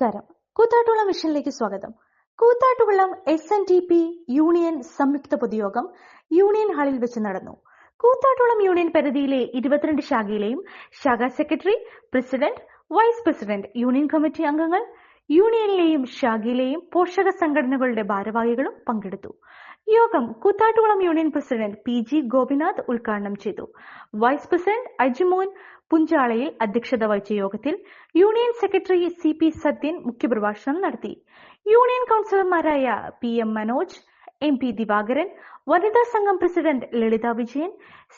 നമസ്കാരം. കൂത്താട്ടുകുളം മിഷനിലേക്ക് സ്വാഗതം. Koothattukulam S N T P union സംയുക്ത പൊതുയോഗം യൂണിയൻ ഹാളിൽ വെച്ച് നടന്നു. കൂത്താട്ടുകുളം യൂണിയൻ പരിധിയിലെ ഇരുപത്തിരണ്ട് ശാഖയിലെയും ശാഖാ secretary president vice president union committee അംഗങ്ങൾ യൂണിയനിലെയും ശാഖയിലെയും പോഷക സംഘടനകളുടെ ഭാരവാഹികളും പങ്കെടുത്തു. യോഗം Koothattukulam union president P G Gopinath ഉദ്ഘാടനം ചെയ്തു. വൈസ് പ്രസിഡന്റ് അജിമോൻ പുഞ്ചാളയിൽ അധ്യക്ഷത വഹിച്ച യോഗത്തിൽ union secretary C P Sathyan മുഖ്യപ്രഭാഷണം നടത്തി. യൂണിയൻ കൗൺസിലർമാരായ P M Manoj M P Divakaran വനിതാ സംഘം പ്രസിഡന്റ് ലളിത വിജയൻ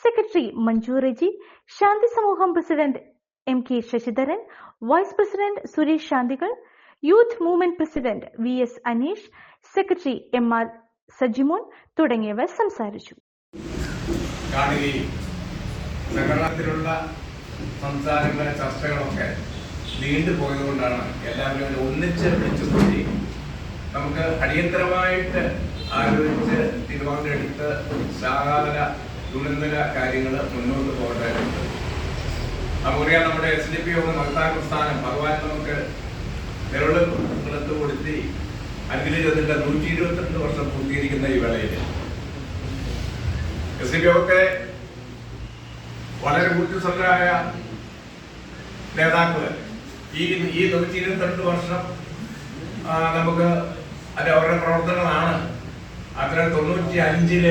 സെക്രട്ടറി മഞ്ജു റെജി ശാന്തി സമൂഹം president M K Sasidharan vice president Suresh ശാന്തികൾ youth movement president V S Aneesh secretary M R Sajimon തുടങ്ങിയവർ സംസാരിച്ചു. കാണുകയും സംഘടനത്തിലുള്ള സംസാരങ്ങളെ ചർച്ചകളൊക്കെ നീണ്ടുപോയതുകൊണ്ടാണ് എല്ലാവരും അതിനെ ഒന്നിച്ച് വിളിച്ചു കൂടി നമുക്ക് അടിയന്തരമായിട്ട് ആലോചിച്ച് തീരുമാനമെടുത്ത് ശാകാതര ദുരന്തര കാര്യങ്ങൾ മുന്നോട്ട് പോകട്ടെ നമുക്കറിയാം നമ്മുടെ എസ് ഡി പി യോഗം മഹത്തായ പ്രസ്ഥാനം ഭഗവാൻ നമുക്ക് കൊടുത്തി അഖില നൂറ്റി ഇരുപത്തിരണ്ട് വർഷം പൂർത്തീകരിക്കുന്ന ഈ വേളയിൽ. എസ് ഡി ഒക്കെ വളരെ ഊർജസ്വലരായ നേതാക്കൾ ഈ ഈ നൂറ്റി ഇരുപത്തിരണ്ട് വർഷം നമുക്ക് അത് അവരുടെ പ്രവർത്തനങ്ങളാണ്. അത്ര തൊണ്ണൂറ്റി അഞ്ചിൽ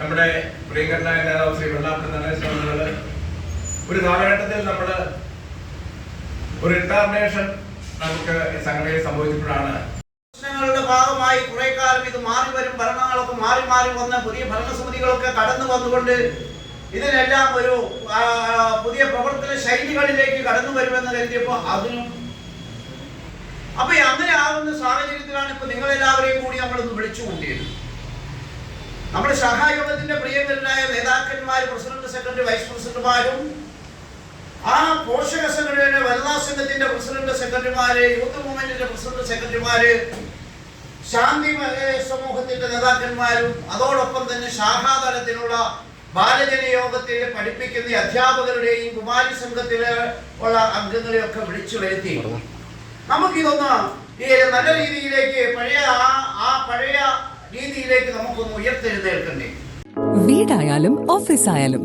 നമ്മുടെ പ്രിയങ്കരനായ നേതാവ് ശ്രീ വെള്ളാപ്പള്ളി നടേശനങ്ങൾ ഒരു കാലഘട്ടത്തിൽ നമ്മൾ ഒരു ഇന്റർനേഷൻ നമുക്ക് സംഘടനയിൽ സംഭവിച്ചപ്പോഴാണ് പ്രശ്നങ്ങളുടെ ഭാഗമായി കുറെ കാലം ഇത് മാറി വരും ഭരണങ്ങളൊക്കെ മാറി മാറി വന്ന് പുതിയ ഭരണസമിതികളൊക്കെ കടന്നു വന്നുകൊണ്ട് ഇതിനെല്ലാം ഒരു പുതിയ പ്രവർത്തന ശൈലികളിലേക്ക് കടന്നു വരുമെന്ന് കരുതിയപ്പോൾ അതിനും അപ്പൊ അങ്ങനെ ആകുന്ന സാഹചര്യത്തിലാണ് ഇപ്പൊ നിങ്ങളെല്ലാവരെയും കൂടി നമ്മളൊന്ന് വിളിച്ചു കൂട്ടിയത്. നമ്മുടെ സഹായോഗത്തിന്റെ പ്രിയങ്കരനായ നേതാക്കന്മാരും പ്രസിഡന്റ് സെക്രട്ടറി വൈസ് പ്രസിഡന്റുമാരും ആ പോഷക സംഘടനയുടെ വനിതാ സംഘത്തിന്റെ പ്രസിഡന്റ് സെക്രട്ടറിമാര് യൂത്ത് മൂവ്മെന്റിന്റെ പ്രസിഡന്റ് സെക്രട്ടറിമാര് ശാന്തി സമൂഹത്തിന്റെ നേതാക്കന്മാരും അതോടൊപ്പം തന്നെ ശാഖാതലത്തിലുള്ള ബാലജന യോഗത്തിൽ പഠിപ്പിക്കുന്ന അധ്യാപകരുടെയും കുമാരി സംഘത്തിലെ ഉള്ള അംഗങ്ങളെയൊക്കെ വിളിച്ചു വരുത്തി. നമുക്കിതൊന്ന് ഈ നല്ല രീതിയിലേക്ക് പഴയ ആ ആ പഴയ രീതിയിലേക്ക് നമുക്കൊന്ന് ഉയർത്തെഴുന്നേൽക്കണ്ടേ? വീടായാലും ഓഫീസായാലും